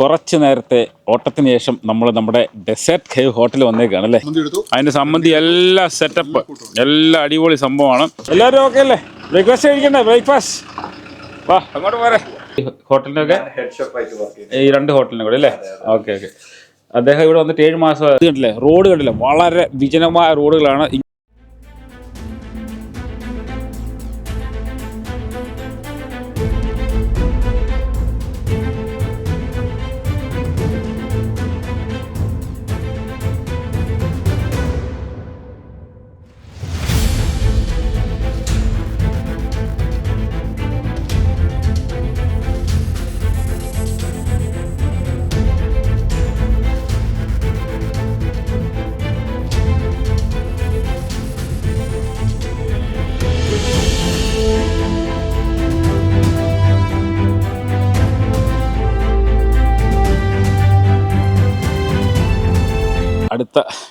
കുറച്ച് നേരത്തെ ഓട്ടത്തിന് ശേഷം നമ്മൾ നമ്മുടെ ഡെസേർട്ട് കേവ് ഹോട്ടലിൽ വന്നേക്കാണ് അല്ലേ? അതിന്റെ സംബന്ധി എല്ലാ സെറ്റപ്പ് എല്ലാ അടിപൊളി സംഭവമാണ്. എല്ലാവരും ഓക്കെ അല്ലേ? ബ്രേക്ക്ഫാസ്റ്റ് കഴിക്കണ്ടേ? ബ്രേക്ക്ഫാസ്റ്റ് വാ അങ്ങോട്ട് പോരെ. ഹോട്ടലിനൊക്കെ? ഈ രണ്ട് ഹോട്ടലിനും കൂടെ അല്ലേ? ഓക്കെ ഓക്കെ അദ്ദേഹം ഇവിടെ വന്നിട്ട് ഏഴ് മാസം കണ്ടില്ലേ? റോഡ് കണ്ടില്ലേ? വളരെ വിജനമായ റോഡുകളാണ്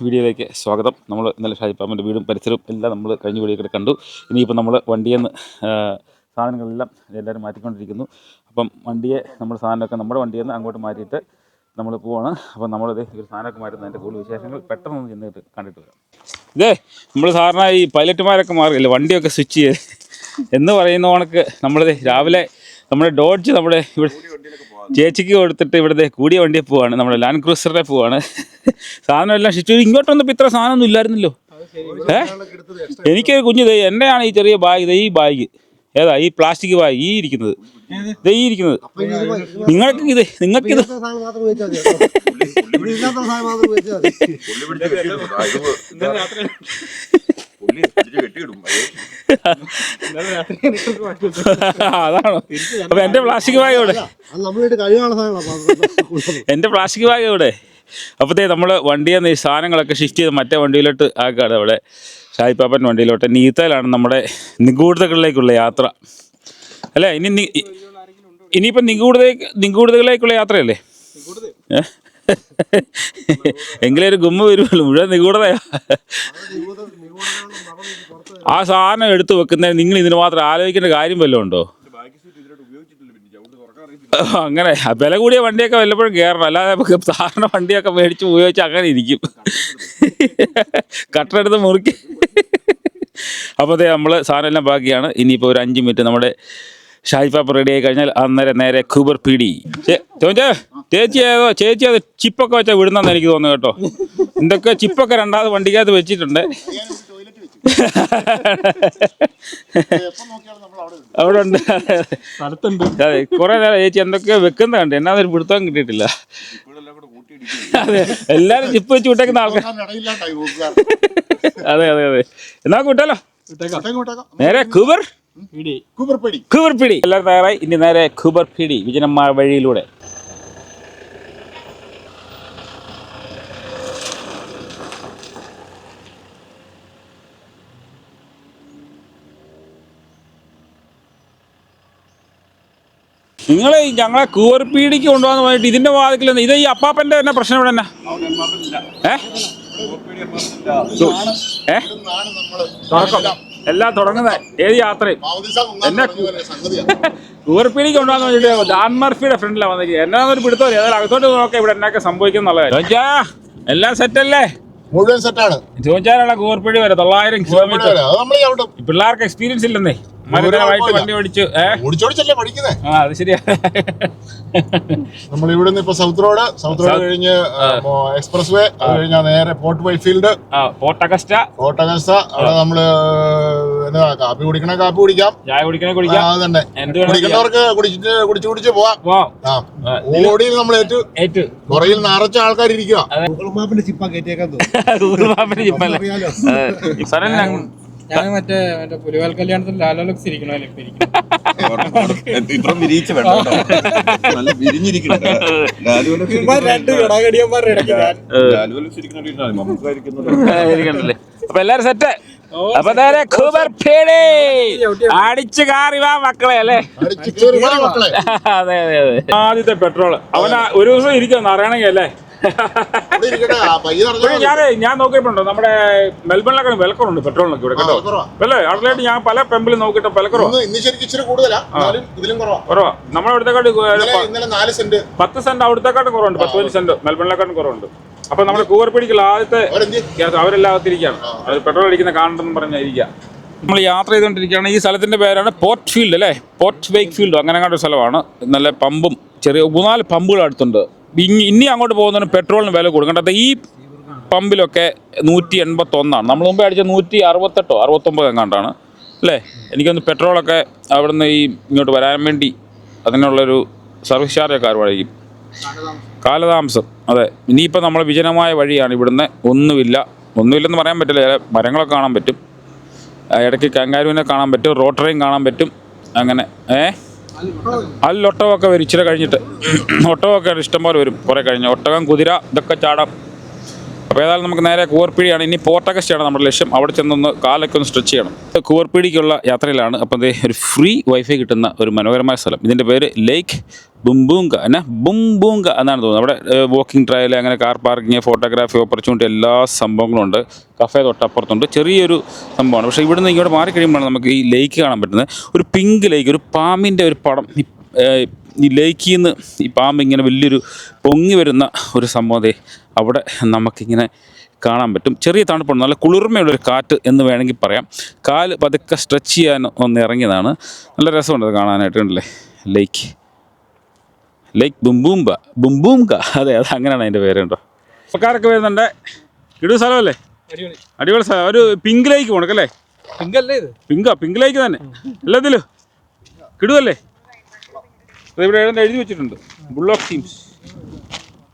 വീഡിയോയിലേക്ക് സ്വാഗതം. നമ്മൾ ഇന്നലെ ഷാജിപ്പാമ്മന്റെ വീടും പരിസരവും എല്ലാം നമ്മൾ കഴിഞ്ഞ വീഡിയോയിൽ കണ്ടു. ഇനിയിപ്പോൾ നമ്മൾ വണ്ടിയിൽ നിന്ന് സാധനങ്ങളെല്ലാം എല്ലാവരും മാറ്റിക്കൊണ്ടിരിക്കുന്നു. അപ്പം വണ്ടിയെ നമ്മൾ സാധനമൊക്കെ നമ്മുടെ വണ്ടിയിൽ നിന്ന് അങ്ങോട്ട് മാറ്റിയിട്ട് നമ്മൾ പോവാണ്. അപ്പം നമ്മളത് ഒരു സാധനമൊക്കെ മാറ്റുന്ന. അതിന്റെ കൂടുതൽ വിശേഷങ്ങൾ പെട്ടെന്ന് ഒന്ന് ചെന്നിട്ട് കണ്ടിട്ട് വരാം. ഇതേ നമ്മൾ സാധാരണ ഈ പൈലറ്റുമാരൊക്കെ മാറിയില്ല വണ്ടിയൊക്കെ സ്വിച്ച് ചെയ്ത്. എന്ന് പറയുന്ന കണക്ക് നമ്മളിത് രാവിലെ നമ്മുടെ ഡോഡ്ജ് നമ്മുടെ ഇവിടെ ചേച്ചിക്ക് കൊടുത്തിട്ട് ഇവിടുത്തെ കൂടിയ വണ്ടിയിൽ പോവാണ്. നമ്മുടെ ലാൻഡ് ക്രൂസറിലെ പോവാണ്. സാധനം എല്ലാം ഷിച്ചു ഇങ്ങോട്ടൊന്നും വന്നപ്പോൾ ഇത്ര സാധനമൊന്നും ഇല്ലായിരുന്നല്ലോ. ഏ? എനിക്കൊരു കുഞ്ഞു ദേ എന്നെയാണ് ഈ ചെറിയ ബാഗ് ദേ ഈ ബാഗ്. ഏതാ ഈ പ്ലാസ്റ്റിക് ബാഗ് ഈ ഇരിക്കുന്നത്. ദേ ഈ ഇരിക്കുന്നത്. നിങ്ങൾക്ക് ഇത് നിങ്ങൾക്ക് ഇത് സാധനം മാത്രം അതാണോ? അപ്പൊ എന്റെ പ്ലാസ്റ്റിക് ബാഗ് സാധനങ്ങളാണ് എന്റെ പ്ലാസ്റ്റിക് ബാഗ് എവിടെ? അപ്പോഴത്തേ നമ്മൾ വണ്ടിയിൽ നിന്ന് ഈ സാധനങ്ങളൊക്കെ ഷിഫ്റ്റ് ചെയ്ത് മറ്റേ വണ്ടിയിലോട്ട് ആക്കുകയാണ് അവിടെ. ഷായിപ്പാപ്പൻ വണ്ടിയിലോട്ട്. നീത്തയിലാണ് നമ്മുടെ നിഗൂഢതകളിലേക്കുള്ള യാത്ര. അല്ലേ ഇനി ഇനിയിപ്പം നിഗൂഢത നിഗൂഢതകളിലേക്കുള്ള യാത്രയല്ലേ? ഏ? എങ്കിലേ ഒരു ഗുമ്മ വരുമല്ലോ മുഴുവൻ നിഗൂഢതയാ. ആ സാധനം എടുത്തു വെക്കുന്നതിന് നിങ്ങൾ ഇതിന് മാത്രം ആലോചിക്കേണ്ട കാര്യം വല്ലതും ഉണ്ടോ? അങ്ങനെ. വില കൂടിയ വണ്ടിയൊക്കെ വല്ലപ്പോഴും കയറണം അല്ലാതെ സാധാരണ വണ്ടിയൊക്കെ മേടിച്ച് ഉപയോഗിച്ച് അങ്ങനെ ഇരിക്കും. കട്ടറെടുത്ത് മുറുക്കി. അപ്പോൾ അതെ നമ്മൾ സാധനം എല്ലാം ബാക്കിയാണ്. ഇനിയിപ്പോൾ ഒരു അഞ്ച് മിനിറ്റ് നമ്മുടെ ഷാജി പാപ്പ റെഡി ആയി കഴിഞ്ഞാൽ അന്നേരം നേരെ ഖൂബർ പിടി ചോദിച്ചേ ചേച്ചി ഏതോ ചേച്ചി അത് ചിപ്പൊക്കെ വെച്ചാൽ വിടുന്നെന്ന് എനിക്ക് തോന്നുന്നു കേട്ടോ. എന്തൊക്കെ ചിപ്പൊക്കെ രണ്ടാമത് വണ്ടിക്കകത്ത് വെച്ചിട്ടുണ്ട്. അവിടെ ഉണ്ട്. അതെ കുറെ നേരം ചേച്ചി എന്തൊക്കെയോ വെക്കുന്ന കണ്ട്. അതൊരു പിടുത്തം കിട്ടിയിട്ടില്ല. അതെ എല്ലാരും ചിപ്പ് വെച്ച് വിട്ടേക്കുന്ന ആൾക്കാർ അതെ അതെ അതെ. എന്നാ കൂട്ടാലോ? നേരെ ഖുബർ ഖുബർ പിടി എല്ലാവരും തയ്യാറായി ഇനി നേരെ ഖുബർ പിടി വിജനന്മാർ വഴിയിലൂടെ. നിങ്ങൾ ഞങ്ങളെ കൂവർപ്പീടിക്ക് കൊണ്ടുപോകാന്ന് പറഞ്ഞിട്ട് ഇതിന്റെ വാതിക്കൽ ഇത് ഈ അപ്പാപ്പന്റെ തന്നെ പ്രശ്നം ഇവിടെ തന്നെ? ഏ? ഏ? എല്ലാം തുടങ്ങുന്നത് ഏത് യാത്രയും. എന്നെ കൂവർപ്പീടിക്ക് കൊണ്ടുപോകാന്ന് പറഞ്ഞിട്ട് ഡാൻ മർഫിയുടെ ഫ്രണ്ടിലാണ് വന്നിരിക്കുന്നത്. എന്നാന്നൊരു പിടുത്തം ഏതായാലും അകത്തോട്ട് നോക്കാം ഇവിടെ എന്നൊക്കെ സംഭവിക്കും എന്നുള്ളത് എല്ലാം സെറ്റല്ലേ മുഴുവൻ സെറ്റാണ് ചോദിച്ചാലുള്ള കൂവർപ്പീടി വരെ തൊള്ളായിരം കിലോമീറ്റർ പിള്ളേർക്ക് എക്സ്പീരിയൻസ് ഇല്ലെന്നേ. വണ്ടി ഓടിച്ചു ഏ? ഓടിച്ചോടിച്ചല്ലേ പഠിക്കുന്നേ? ആ അത് ശരിയാ. നമ്മൾ ഇവിടുന്ന് ഇപ്പൊ സൗത്ത് റോഡ് സൗത്ത് റോഡ് കഴിഞ്ഞ് എക്സ്പ്രസ് വേ അത് കഴിഞ്ഞാൽ നേരെ Port Wakefield Port Augusta Port Augusta അവിടെ നമ്മൾ എന്താ കാപ്പി കുടിക്കണേ കാപ്പി കുടിക്കാം. ചായ കുടിക്കണേ കുടിക്കാം. അത് തന്നെ കുടിക്കുന്നവർക്ക് കുടിച്ചിട്ട് കുടിച്ചു കുടിച്ച് പോവാം. ആ ഓടിയിൽ നമ്മൾ ഏറ്റു. ഏറ്റു. പുറകിൽ നിറച്ച ആൾക്കാർ ഇരിക്കുക ഗൂഗിൾ മാപ്പിന്റെ ചിപ്പാ തോന്നുന്നു. ഗൂഗിൾ മാപ്പിന്റെ ചിപ്പല്ലേ? ഞാൻ മറ്റേ മറ്റേ പുലിവാൽ കല്യാണത്തിൽ ലാലോലക്സ് ഇപ്പൊ വിരിയിച്ച് കേട്ടോ. നല്ല വിരിഞ്ഞിരിക്കുന്നുണ്ട്. ഇരിക്കണ്ടല്ലേ അപ്പൊ എല്ലാരും സെറ്റ് അപ്പൊ നേരെ ഖൂബർ പേടി അടിച്ച് കാറി വാ മക്കളെ അല്ലേ? അടിച്ച് കേറി വാ മക്കളെ. അതെ അതെ അതെ. ആദ്യത്തെ പെട്രോൾ അവൻ ഒരു ദിവസം ഇരിക്കുമെന്ന് അറിയണമെങ്കിൽ അല്ലേ? ഞാൻ ഞാൻ നോക്കിയിട്ടുണ്ട് നമ്മുടെ മെൽബണിലൊക്കെ വിലക്കുറുണ്ട് പെട്രോളിനൊക്കെ ഇവിടെ കേട്ടോ അല്ലേ? അടുത്തായിട്ട് ഞാൻ പല പെമ്പിലും നോക്കിയിട്ട് വിലക്കുറവാ. ഇന്ന് ഇന്ന് ശരിക്കും ഇച്ചിരി ഇതിലും കുറവാ. കുറവാ. നമ്മുടെ സെന്റ്. പത്ത് സെന്റ് അവിടുത്തെക്കാട്ടും കുറവുണ്ട് പത്ത് പതിനഞ്ച് സെന്റ്. മെൽബണിലെക്കാട്ടും കുറവുണ്ട്. അപ്പൊ നമ്മുടെ കൂവർപ്പിടിക്കുള്ള ആദ്യത്തെ അവരെന്ത് അവർ അവരെല്ലാം അകത്തിരിക്കാണ് അത് പെട്രോൾ അടിക്കുന്ന കാണണമെന്ന് പറഞ്ഞിരിക്കുക നമ്മൾ യാത്ര ചെയ്തുകൊണ്ടിരിക്കുകയാണ്. ഈ സ്ഥലത്തിന്റെ പേരാണ് പോർട്ട് ഫീൽഡ് അല്ലേ? Port Wakefield. അങ്ങനെ അങ്ങോട്ട് സ്ഥലമാണ്. നല്ല പമ്പും ചെറിയ മൂന്നാൽ പമ്പുകൾ അടുത്തുണ്ട്. ഇനി അങ്ങോട്ട് പോകുന്നതിന് പെട്രോളിന് വില കൂടും. ഈ പമ്പിലൊക്കെ നൂറ്റി എൺപത്തൊന്നാണ് നമ്മൾ മുമ്പേ അടിച്ച നൂറ്റി അറുപത്തെട്ടോ അറുപത്തൊമ്പത് എങ്ങാണ്ടാണ്. അല്ലേ? എനിക്കൊന്ന് പെട്രോളൊക്കെ അവിടുന്ന് ഈ ഇങ്ങോട്ട് വരാൻ വേണ്ടി അതിനുള്ളൊരു സർവീസ് ചാർജൊക്കെ അറിവായിരിക്കും കാലതാമസം. അതെ. ഇനിയിപ്പോൾ നമ്മൾ വിജനമായ വഴിയാണ് ഇവിടുന്ന് ഒന്നുമില്ല. ഒന്നുമില്ലെന്ന് പറയാൻ പറ്റില്ല. മരങ്ങളൊക്കെ കാണാൻ പറ്റും. ഇടയ്ക്ക് കങ്കാരുവിനെ കാണാൻ പറ്റും. റോട്ടറിയും കാണാൻ പറ്റും. അങ്ങനെ. ഏ? അതിൽ ഒട്ടകമൊക്കെ വരും. ഇച്ചിരി കഴിഞ്ഞിട്ട്. ഒട്ടകമൊക്കെ ഇഷ്ടംപോലെ വരും. കുറേ കഴിഞ്ഞ്. ഒട്ടകം കുതിര ഇതൊക്കെ ചാടാം. അപ്പോൾ ഏതായാലും നമുക്ക് നേരെ കൂവർപ്പിടിയാണ് ഇനി പോർട്ടകസ്റ്റാണ് നമ്മുടെ ലക്ഷ്യം. അവിടെ ചെന്നൊന്ന് കാലൊക്കെ ഒന്ന് സ്ട്രെച്ച് ചെയ്യണം. കൂവർപ്പിടിക്കുള്ള യാത്രയിലാണ്. അപ്പോൾ ദേ ഒരു ഫ്രീ വൈഫൈ കിട്ടുന്ന ഒരു മനോഹരമായ സ്ഥലം. ഇതിന്റെ പേര് ലേക്ക് ബുംബൂങ്ക എന്നാ ബുംബൂങ്ക എന്നാണ് തോന്നുന്നത്. അവിടെ വാക്കിംഗ് ട്രയൽ അങ്ങനെ കാർ പാർക്കിങ് ഫോട്ടോഗ്രാഫി ഓപ്പർച്യൂണിറ്റി എല്ലാ സംഭവങ്ങളും ഉണ്ട്. കഫേ തൊട്ടപ്പുറത്തുണ്ട്. ചെറിയൊരു സംഭവമാണ്. പക്ഷേ ഇവിടുന്ന് ഇങ്ങോട്ട് മാറി കഴിയുമ്പോഴാണ് നമുക്ക് ഈ ലേക്ക് കാണാൻ പറ്റുന്നത്. ഒരു പിങ്ക് ലേക്ക് ഒരു പാമ്പിന്റെ ഒരു പടം. ഈ ലേക്കിൽ നിന്ന് ഈ പാമ്പ് ഇങ്ങനെ വലിയൊരു പൊങ്ങി വരുന്ന ഒരു സംഭവം അവിടെ നമുക്കിങ്ങനെ കാണാൻ പറ്റും. ചെറിയ തണുപ്പുണ്ട്. നല്ല കുളിർമയുള്ളൊരു കാറ്റ് എന്ന് വേണമെങ്കിൽ പറയാം. കാൽ പതുക്കെ സ്ട്രെച്ച് ചെയ്യാൻ ഒന്ന് ഇറങ്ങിയതാണ്. നല്ല രസമുണ്ട് അത് കാണാനായിട്ട് ഉണ്ടല്ലേ ലേക്ക് ലേക്ക് ബുംബൂംബ ബുംബൂംക അതെ അത് അങ്ങനെയാണ് അതിന്റെ പേരുണ്ടോ ആൾക്കാരൊക്കെ വരുന്നുണ്ട്. ഇടൂ സ്ഥലമല്ലേ? അടിപൊളി. സ്ഥലം. ഒരു പിങ്ക് ലേക്ക് പോണക്കല്ലേ പിങ്കല്ലേ ഇത്? പിങ്കാ പിങ്ക് ലേക്ക് തന്നെ. എല്ലാത്തിലും? കിടുവല്ലേ ഇവിടെ എഴുതി എഴുതി വെച്ചിട്ടുണ്ട്. ബുള്ളോക്ക് ടീംസ്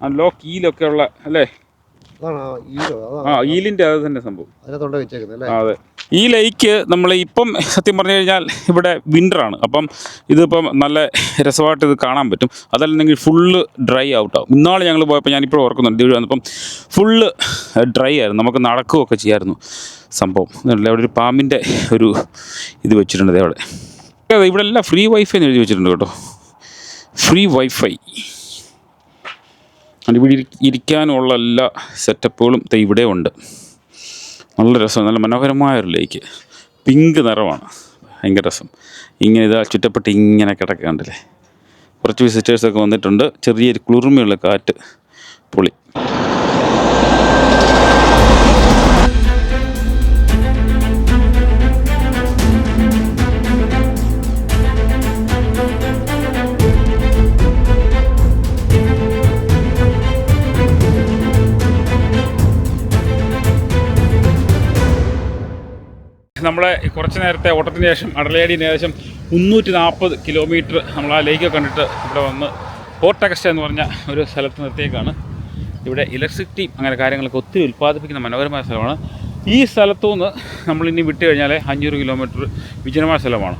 ആ ലോക്ക് ഈലൊക്കെ ഉള്ള അല്ലേ ആ ഈലിന്റെ അത് തന്നെ സംഭവം. അതെ. ഈ ലൈക്ക് നമ്മൾ ഇപ്പം സത്യം പറഞ്ഞു കഴിഞ്ഞാൽ ഇവിടെ വിന്ററാണ് അപ്പം ഇതിപ്പം നല്ല രസമായിട്ട് ഇത് കാണാൻ പറ്റും. അതല്ലെങ്കിൽ ഫുള്ള് ഡ്രൈ ഔട്ട് ആവും. ഇന്നാൾ ഞങ്ങൾ പോയപ്പോൾ ഞാനിപ്പോൾ ഓർക്കുന്നുണ്ട്. ഇവിടെ വന്നപ്പം ഫുള്ള് ഡ്രൈ ആയിരുന്നു. നമുക്ക് നടക്കുകയൊക്കെ ചെയ്യായിരുന്നു സംഭവം. അവിടെ ഒരു പാമ്പിന്റെ ഒരു ഇത് വെച്ചിട്ടുണ്ട് അവിടെ. ഇവിടെ എല്ലാം ഫ്രീ വൈഫൈ എന്ന് എഴുതി വെച്ചിട്ടുണ്ട് കേട്ടോ. ഫ്രീ വൈഫൈ ഇവിടെ ഇരിക്കാനുള്ള എല്ലാ സെറ്റപ്പുകളും ഇവിടെ ഉണ്ട്. നല്ല രസം നല്ല മനോഹരമായ ഒരു ലേക്ക് പിങ്ക് നിറമാണ്. ഭയങ്കര രസം. ഇങ്ങനെ ഇതാ ചുറ്റപ്പെട്ട് ഇങ്ങനെ കിടക്കാണ്ടല്ലേ കുറച്ച് വിസിറ്റേഴ്സൊക്കെ വന്നിട്ടുണ്ട്. ചെറിയൊരു കുളിർമയുള്ള കാറ്റ് പൊളി. നമ്മളെ കുറച്ച് നേരത്തെ ഓട്ടത്തിന് ശേഷം അടലേടിന് ഏകദേശം മുന്നൂറ്റി നാൽപ്പത് കിലോമീറ്റർ നമ്മൾ ആ ലേക്ക് കണ്ടിട്ട് ഇവിടെ വന്ന് പോർട്ട് അഗസ്റ്റ എന്ന് പറഞ്ഞ ഒരു സ്ഥലത്ത് നിർത്തിയേക്കാണ്. ഇവിടെ ഇലക്ട്രിസിറ്റി അങ്ങനെ കാര്യങ്ങളൊക്കെ ഒത്തിരി ഉൽപ്പാദിപ്പിക്കുന്ന മനോഹരമായ സ്ഥലമാണ്. ഈ സ്ഥലത്തു നിന്ന് ഇനി വിട്ട് കഴിഞ്ഞാൽ അഞ്ഞൂറ് കിലോമീറ്റർ വിജനമായ സ്ഥലമാണ്.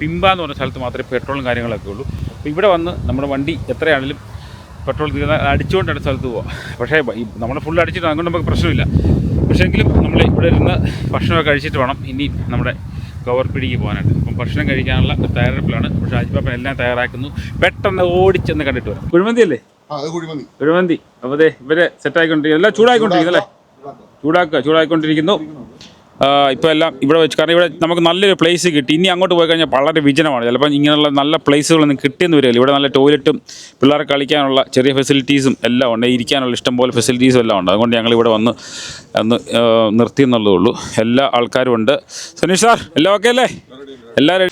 പിമ്പ എന്ന് പറഞ്ഞ സ്ഥലത്ത് മാത്രമേ പെട്രോളും കാര്യങ്ങളൊക്കെ ഉള്ളൂ. അപ്പോൾ ഇവിടെ വന്ന് നമ്മുടെ വണ്ടി എത്രയാണെങ്കിലും പെട്രോൾ തീർന്ന അടിച്ചുകൊണ്ട് അടുത്ത സ്ഥലത്ത് പോവാം. പക്ഷേ നമ്മൾ ഫുൾ അടിച്ചിട്ട് അതുകൊണ്ട് നമുക്ക് പ്രശ്നമില്ല. പക്ഷേ എങ്കിലും നമ്മൾ ഇവിടെ ഇരുന്ന് ഭക്ഷണമൊക്കെ കഴിച്ചിട്ട് വേണം. ഇനി നമ്മുടെ ഗവർപിടിക്ക് പോകാനായിട്ട്. അപ്പം ഭക്ഷണം കഴിക്കാനുള്ള ഒരു തയ്യാറെടുപ്പിലാണ്. പക്ഷേ അജിപ്പാപ്പൻ എല്ലാം തയ്യാറാക്കുന്നു. പെട്ടെന്ന് ഓടിച്ചെന്ന് കണ്ടിട്ട് വരാം. കുഴിമന്തി അല്ലേ? അത് കുഴിമന്തി. അപ്പോൾ ദേ ഇവരെ സെറ്റായിക്കൊണ്ടിരിക്കുന്നു എല്ലാം ചൂടായിക്കൊണ്ടിരിക്കുന്നു അല്ലേ? ചൂടാക്കുക ചൂടായിക്കൊണ്ടിരിക്കുന്നു. ഇപ്പോൾ എല്ലാം ഇവിടെ വെച്ച് കാരണം ഇവിടെ നമുക്ക് നല്ലൊരു പ്ലേസ് കിട്ടി. ഇനി അങ്ങോട്ട് പോയി കഴിഞ്ഞാൽ വളരെ വിജനമാണ്. ചിലപ്പോൾ ഇങ്ങനെയുള്ള നല്ല പ്ലേസുകളൊന്നും കിട്ടിയെന്ന് വരില്ല ഇവിടെ നല്ല ടോയ്ലറ്റും പിള്ളേരെ കളിക്കാനുള്ള ചെറിയ ഫെസിലിറ്റീസും എല്ലാം ഉണ്ട്. ഇരിക്കാനുള്ള ഇഷ്ടംപോലെ ഫെസിലിറ്റീസും എല്ലാം ഉണ്ട്. അതുകൊണ്ട് ഞങ്ങൾ ഇവിടെ വന്ന് ഒന്ന് നിർത്തി എന്നുള്ളതേ ഉള്ളൂ. എല്ലാ ആൾക്കാരും ഉണ്ട്. സനീഷ് സാർ എല്ലാം ഓക്കെ അല്ലേ? എല്ലാവരും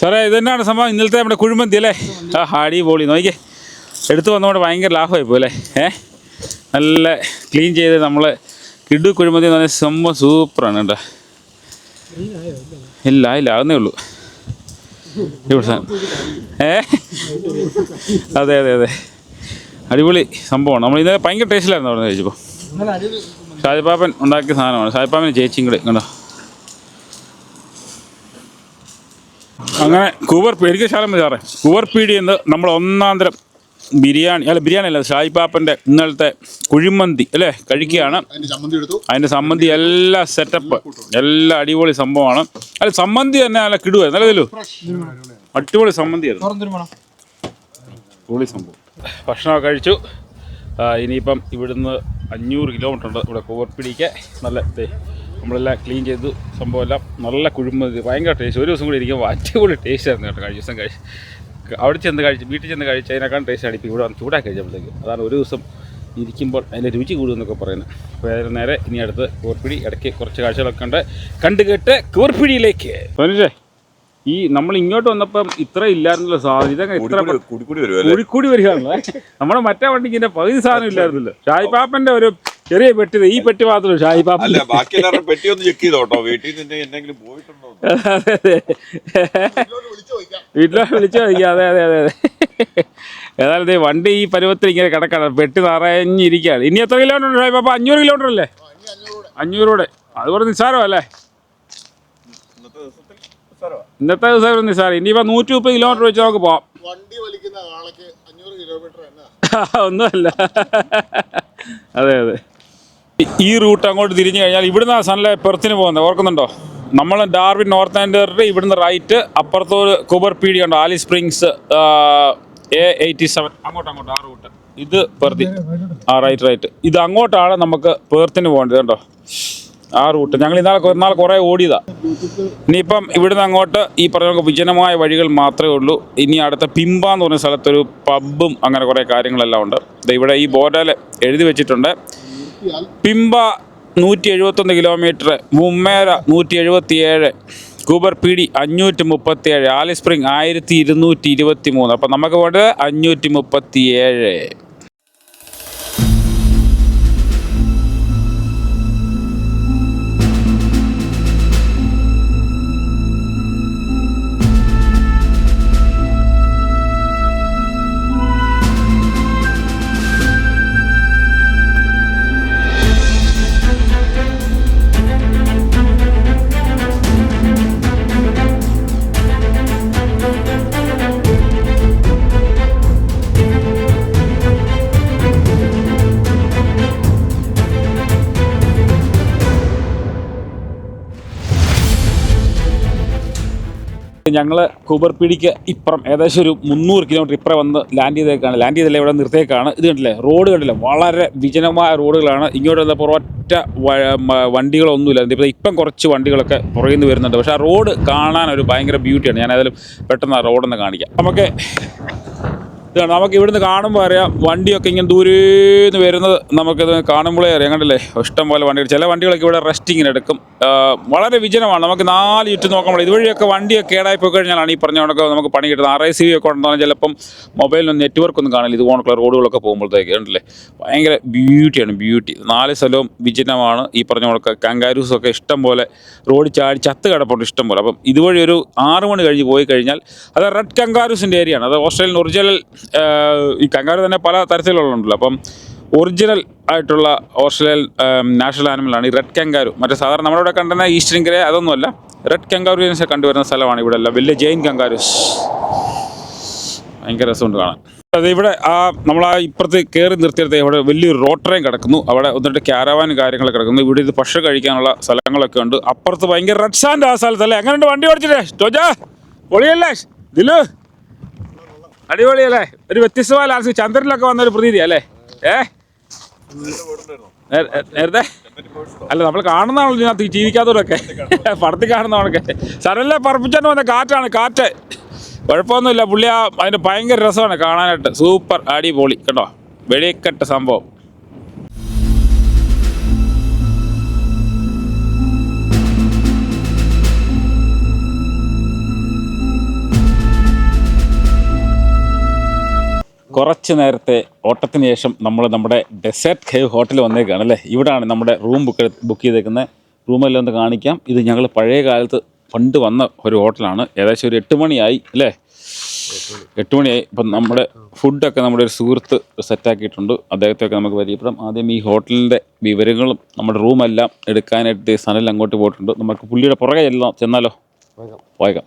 സാറേ ഇത് തന്നെയാണ് സംഭവം? ഇന്നലത്തെ നമ്മുടെ കുഴിമന്തി അല്ലേ? ആ ഹാഡി ബോളി നോക്കിയേ എടുത്തു വന്നതുകൊണ്ട് ഭയങ്കര ലാഭമായി പോലെ അല്ലേ? ഏ? നല്ല ക്ലീൻ ചെയ്ത് നമ്മൾ കിഡു കുഴിമതി നല്ല സംഭവം സൂപ്പറാണ് കേട്ടോ. ഇല്ല ഇല്ല ആകുന്നേ ഉള്ളൂ. ഏ? അതെ അതെ അതെ. അടിപൊളി സംഭവമാണ്. നമ്മൾ ഇന്നലെ ഭയങ്കര ടേസ്റ്റിലായിരുന്നു അവിടെ കഴിച്ചപ്പോൾ ഷാജിപ്പാപ്പൻ ഉണ്ടാക്കിയ സാധനമാണ്. ഷാജിപ്പാപ്പന് ചേച്ചിയും കൂടെ കണ്ടോ? അങ്ങനെ കൂവർ പീടിക്ക് ശാലം സാറേ. കൂവർ പീടി എന്ന് നമ്മൾ ഒന്നാന്തരം തരം ബിരിയാണി അല്ല ബിരിയാണി അല്ല ഷായിപ്പാപ്പന്റെ ഇന്നലത്തെ കുഴിമന്തി അല്ലേ? കഴിക്കുകയാണ്. അതിന്റെ സംബന്ധി എല്ലാ സെറ്റപ്പ് എല്ലാ അടിപൊളി സംഭവമാണ്. അല്ല സംബന്ധി തന്നെ അല്ല കിടുവായിരുന്നു അല്ലേ അടിപൊളി സമ്മന്തിയായിരുന്നു തുറന്നൊരു അടിപൊളി സംഭവം. ഭക്ഷണം കഴിച്ചു. ഇനിയിപ്പം ഇവിടുന്ന് അഞ്ഞൂറ് കിലോമീറ്റർ ഉണ്ട് ഇവിടെ കോവർപ്പിടിക്ക്. നല്ല നമ്മളെല്ലാം ക്ലീൻ ചെയ്തു. സംഭവമെല്ലാം നല്ല കുഴിമന്തി. ഭയങ്കര ടേസ്റ്റ് ഒരു ദിവസം കൂടി ഇരിക്കുമ്പോൾ അടിപൊളി ടേസ്റ്റ് ആയിരുന്നു കേട്ടോ കഴിഞ്ഞ ദിവസം കഴിച്ച്. അവിടെ ചെന്ന് കഴിച്ച് വീട്ടിൽ ചെന്ന് കഴിച്ച് അതിനേക്കാൾ ടേസ്റ്റ് ആണ് ഇപ്പോൾ ഇവിടെ വന്ന് ചൂടാക്കി കഴിച്ചപ്പോഴത്തേക്ക്. അതാണ് ഒരു ദിവസം ഇരിക്കുമ്പോൾ അതിന്റെ രുചി കൂടുമെന്നൊക്കെ പറയുന്നത്. അപ്പോൾ അതിന് നേരെ ഇനി അടുത്ത് കൂർപ്പിടി ഇടയ്ക്ക് കുറച്ച് കാഴ്ചകളൊക്കെ ഉണ്ട്. കണ്ടു കേട്ട് കൂർപ്പിടിയിലേക്ക്. പതിനഞ്ചേ ഈ നമ്മൾ ഇങ്ങോട്ട് വന്നപ്പം ഇത്ര ഇല്ലായിരുന്നല്ലോ സാധനം. ഇതൊക്കെ ഇത്ര കൂടിക്കൂടി വരികയാണല്ലോ നമ്മുടെ മറ്റേ വണ്ടിക്ക് ഇതിന്റെ പകുതി സാധനം ഇല്ലായിരുന്നല്ലോ. ഷായിപ്പാപ്പന്റെ ഒരു ചെറിയ പെട്ടി. ഈ പെട്ടി മാത്രമേ ഷായി അല്ല പാപ്പന്റെ ബാക്കി എല്ലാവരും പെട്ടി ഒന്ന് ചെക്ക് ചെയ്തോട്ടോ വീട്ടിൽ നിന്ന് എന്തെങ്കിലും പോയിട്ടുണ്ടോ വീട്ടിലെ വിളിച്ചു ചോദിക്കാം. അതെ അതെ അതെ അതെ. ഏതായാലും ദേ വണ്ടി ഈ പരുവത്തിൽ ഇങ്ങനെ കിടക്കണം. പെട്ടി നിറഞ്ഞിരിക്കുകയാണ്. ഇനി എത്ര കിലോമീറ്റർ ഉണ്ട് ഷായി പാപ്പ അഞ്ഞൂറ് കിലോമീറ്റർ അല്ലേ? അഞ്ഞൂറൂടെ. അതുപോലെ നിസ്സാരമല്ലേ ഇന്നത്തെ ദിവസം ഒരു നിസ്സാരം. ഇനിയിപ്പോൾ നൂറ്റി മുപ്പത് കിലോമീറ്റർ വെച്ച് നമുക്ക് പോവാം. വണ്ടി വലിക്കുന്ന ആളൊക്കെ അഞ്ഞൂറ് കിലോമീറ്റർ എന്നാ? ഒന്നുമല്ല. അതെ അതെ. ഈ റൂട്ട് അങ്ങോട്ട് തിരിഞ്ഞു കഴിഞ്ഞാൽ ഇവിടുന്ന് സൺലെ പെർത്തിന് പോകുന്നത്. ഓർക്കുന്നുണ്ടോ? നമ്മൾ ഡാർവിൻ നോർത്ത് ആൻഡറിന്റെ ഇവിടുന്ന് റൈറ്റ് അപ്പുറത്തൊരു കുബർ പീടി ഉണ്ടോ Alice Springs A eighty seven അങ്ങോട്ട് അങ്ങോട്ട് ആ റൂട്ട്. ഇത് പെർത്തി. ആ റൈറ്റ് റൈറ്റ്. ഇത് അങ്ങോട്ടാണ് നമുക്ക് പേർത്തിന് പോകേണ്ടത് കേട്ടോ ആ റൂട്ട്. ഞങ്ങൾ ഇന്നാൾ ഇന്നാൾ നാൾ കുറേ ഓടിയതാ. ഇനിയിപ്പം ഇവിടുന്ന് അങ്ങോട്ട് ഈ പറഞ്ഞ വിജനമായ വഴികൾ മാത്രമേ ഉള്ളൂ. ഇനി അടുത്ത പിമ്പ എന്ന് പറഞ്ഞ സ്ഥലത്തൊരു പബ്ബും അങ്ങനെ കുറേ കാര്യങ്ങളെല്ലാം ഉണ്ട്. ഇവിടെ ഈ ബോർഡിൽ എഴുതി വെച്ചിട്ടുണ്ട്. പിമ്പ നൂറ്റി എഴുപത്തൊന്ന് കിലോമീറ്റർ മുമ്മേര നൂറ്റി എഴുപത്തി ഏഴ് കൂബർ പി ഡി അഞ്ഞൂറ്റി മുപ്പത്തി ഏഴ് ആലി സ്പ്രിംഗ് ആയിരത്തി ഇരുന്നൂറ്റി ഇരുപത്തി മൂന്ന് അപ്പം നമുക്ക് വേണ്ടത് അഞ്ഞൂറ്റി മുപ്പത്തി ഞങ്ങൾ കൂബർപീടിക്ക് ഇപ്പുറം ഏകദേശം ഒരു മുന്നൂറ് കിലോമീറ്റർ ഇപ്പുറം വന്ന് ലാൻഡ് ചെയ്തേക്കാണ്. ലാൻഡ് ചെയ്തല്ലേ ഇവിടെ നിർത്തിയേക്കാണ്. ഇത് കണ്ടില്ലേ? റോഡ് കണ്ടില്ലേ? വളരെ വിജനമായ റോഡുകളാണ് ഇങ്ങോട്ട് വന്നപ്പോൾ ഒറ്റ വണ്ടികളൊന്നുമില്ല. ഇപ്പോൾ ഇപ്പം കുറച്ച് വണ്ടികളൊക്കെ പുറകിൽ നിന്ന് വരുന്നുണ്ട്. പക്ഷേ ആ റോഡ് കാണാൻ ഒരു ഭയങ്കര ബ്യൂട്ടിയാണ് ഞാൻ ഏതായാലും പെട്ടെന്ന് ആ റോഡൊന്ന് കാണിക്കാം. നമുക്ക് ഇതാണ് നമുക്ക് ഇവിടുന്ന് കാണുമ്പോൾ അറിയാം വണ്ടിയൊക്കെ ഇങ്ങനെ ദൂരേന്ന് വരുന്നത് നമുക്കിത് കാണുമ്പോഴേ അറിയാം. കണ്ടില്ലേ? ഇഷ്ടം പോലെ വണ്ടികൾ. ചില വണ്ടികളൊക്കെ ഇവിടെ റെസ്റ്റിങ്ങിന് എടുക്കും. വളരെ വിജനമാണ്. നമുക്ക് നാല് ചുറ്റും നോക്കാൻ ഇതുവഴിയൊക്കെ വണ്ടിയൊക്കെ കേടായി പോയി കഴിഞ്ഞാലാണ് ഈ പറഞ്ഞ കണക്ക് നമുക്ക് പണി കിട്ടുന്നത്. ആർ ഐ സി ഒക്കെ ഉണ്ടെന്ന് ചിലപ്പം മൊബൈലിനും നെറ്റ്വർക്ക് ഒന്നും കാണില്ല. ഇത് പോണക്കുള്ള റോഡുകളൊക്കെ പോകുമ്പോഴത്തേക്ക് കണ്ടില്ലേ? ഭയങ്കര ബ്യൂട്ടിയാണ് ബ്യൂട്ടി നാല് സ്ഥലവും വിജനമാണ് ഈ പറഞ്ഞ കണക്ക്. കങ്കാരൂസൊക്കെ ഇഷ്ടം പോലെ റോഡ് ചാടി ചത്ത് കിടപ്പുണ്ട് ഇഷ്ടം പോലെ അപ്പം ഇതുവഴി ഒരു ആറ് മണി കഴിഞ്ഞ് പോയി കഴിഞ്ഞാൽ അത് റെഡ് കങ്കാരൂസിന്റെ ഏരിയയാണ് അത് ഓസ്ട്രേലിയൻ ഒറിജിനൽ ഈ കങ്കാരു തന്നെ പല തരത്തിലുള്ളതുണ്ടല്ലോ. അപ്പം ഒറിജിനൽ ആയിട്ടുള്ള ഓസ്ട്രേലിയൻ നാഷണൽ ആനിമലാണ് ഈ റെഡ് കങ്കാരു. മറ്റേ സാധാരണ നമ്മുടെ ഇവിടെ കണ്ടുന്ന ഈസ്റ്റേൺ ഗ്രേ അതൊന്നുമല്ല. റെഡ് കങ്കാരൂസ് കണ്ടുവരുന്ന സ്ഥലമാണ് ഇവിടെ എല്ലാം വലിയ ജെയിൻ കങ്കാരൂസ് ഭയങ്കര രസമുണ്ട് കാണാൻ. അത് ഇവിടെ ആ നമ്മൾ ആ ഇപ്പുറത്ത് കയറി നിർത്തിയെടുത്ത് ഇവിടെ വലിയൊരു റോട്ടറേം കിടക്കുന്നു. അവിടെ ഒന്നിട്ട് ക്യാരവാൻ കാര്യങ്ങൾ കിടക്കുന്നു. ഇവിടെ ഇത് പക്ഷെ കഴിക്കാനുള്ള സ്ഥലങ്ങളൊക്കെ ഉണ്ട്. അപ്പുറത്ത് ഭയങ്കര റെഡ് സാൻഡ് ആ സ്ഥലത്തല്ലേ? എങ്ങനെയുണ്ട് വണ്ടി ഓടിച്ചിട്ടേ? ടോജാ പൊളിയല്ലേ? ദിലു അടിപൊളിയല്ലേ? ഒരു വ്യത്യസ്തമായ ലാസ് ചന്ദ്രനിലൊക്കെ വന്ന ഒരു പ്രതീതി അല്ലേ? ഏ? നേരത്തെ? അല്ല നമ്മൾ കാണുന്നതാണല്ലോ ഇതിനകത്ത് ജീവിക്കാത്തവരൊക്കെ. പടത്തിൽ കാണുന്നവണൊക്കെ സരല്ലേ പറപ്പിച്ചാണ്ട് വന്ന കാറ്റാണ്. കാറ്റ്. കുഴപ്പമൊന്നുമില്ല. പുള്ളി ആ അതിന് ഭയങ്കര രസമാണ് കാണാനായിട്ട്. സൂപ്പർ അടിപൊളി. കേട്ടോ? വെടിക്കെട്ട സംഭവം. കുറച്ച് നേരത്തെ ഓട്ടത്തിന് ശേഷം നമ്മൾ നമ്മുടെ ഡെസേർട്ട് കേവ് ഹോട്ടലിൽ വന്നേക്കാണ് അല്ലേ? ഇവിടാണ് നമ്മുടെ റൂം ബുക്ക് ബുക്ക് ചെയ്തേക്കുന്നത് റൂമെല്ലാം ഒന്ന് കാണിക്കാം. ഇത് ഞങ്ങൾ പഴയ കാലത്ത് പണ്ട് വന്ന ഒരു ഹോട്ടലാണ്. ഏകദേശം ഒരു എട്ട് മണിയായി അല്ലേ? എട്ട് മണിയായി. ഇപ്പം നമ്മുടെ ഫുഡൊക്കെ നമ്മുടെ ഒരു സുഹൃത്ത് സെറ്റാക്കിയിട്ടുണ്ട് അദ്ദേഹത്തെയൊക്കെ നമുക്ക് പരിചയപ്പെടാം. ആദ്യം ഈ ഹോട്ടലിന്റെ വിവരങ്ങളും നമ്മുടെ റൂമെല്ലാം എടുക്കാനായിട്ട് സനൽ അങ്ങോട്ട് പോയിട്ടുണ്ട്. നമുക്ക് പുള്ളിയുടെ പുറകെ എല്ലാം ചെന്നാലോ? പോയേക്കാം.